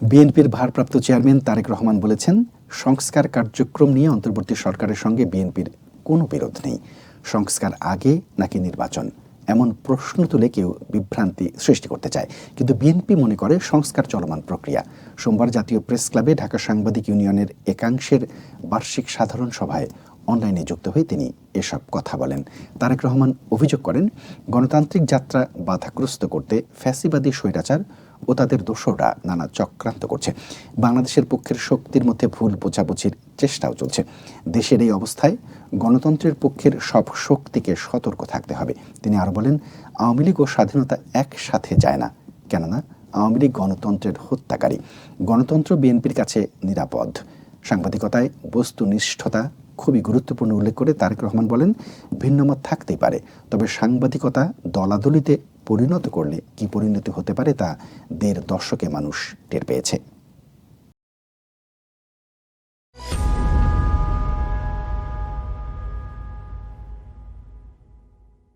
বিএনপির ভারপ্রাপ্ত চেয়ারম্যান তারেক রহমান বলেছেন, সংস্কার কার্যক্রম নিয়ে অন্তর্বর্তী সরকারের সঙ্গে বিএনপির কোনো বিরোধ নেই। সংস্কার আগে নাকি নির্বাচন? এমন প্রশ্ন তুলে কেউ বিভ্রান্তি সৃষ্টি করতে চায়। কিন্তু বিএনপি মনে করে সংস্কার চলমান প্রক্রিয়া। সোমবার জাতীয় প্রেস ক্লাবে ঢাকা সাংবাদিক ইউনিয়নের একাংশের বার্ষিক সাধারণ সভায় অনলাইনে যুক্ত হয়ে তিনি এসব কথা বলেন। তারেক রহমান অভিযোগ করেন, গণতান্ত্রিক যাত্রা বাধাগ্রস্ত করতে ফ্যাসিবাদী স্বৈরাচার ও তাদের দোষরা নানা চক্রান্ত করছে। বাংলাদেশের পক্ষের শক্তির মধ্যে ভুল বোঝাবুঝির চেষ্টাও চলছে। দেশের এই অবস্থায় গণতন্ত্রের পক্ষের সব শক্তিকে সতর্ক থাকতে হবে। তিনি আরও বলেন, আওয়ামী লীগ ও স্বাধীনতা একসাথে যায় না, কেননা আওয়ামী লীগ গণতন্ত্রের হত্যাকারী। গণতন্ত্র বিএনপির কাছে নিরাপদ। সাংবাদিকতায় বস্তুনিষ্ঠতা খুবই গুরুত্বপূর্ণ উল্লেখ করে তারেক রহমান বলেন, ভিন্নমত থাকতেই পারে, তবে সাংবাদিকতা দলাদলিতে পরিণত করলে কি পরিণতি হতে পারে তা দেড় দশকে মানুষ টের পেয়েছে।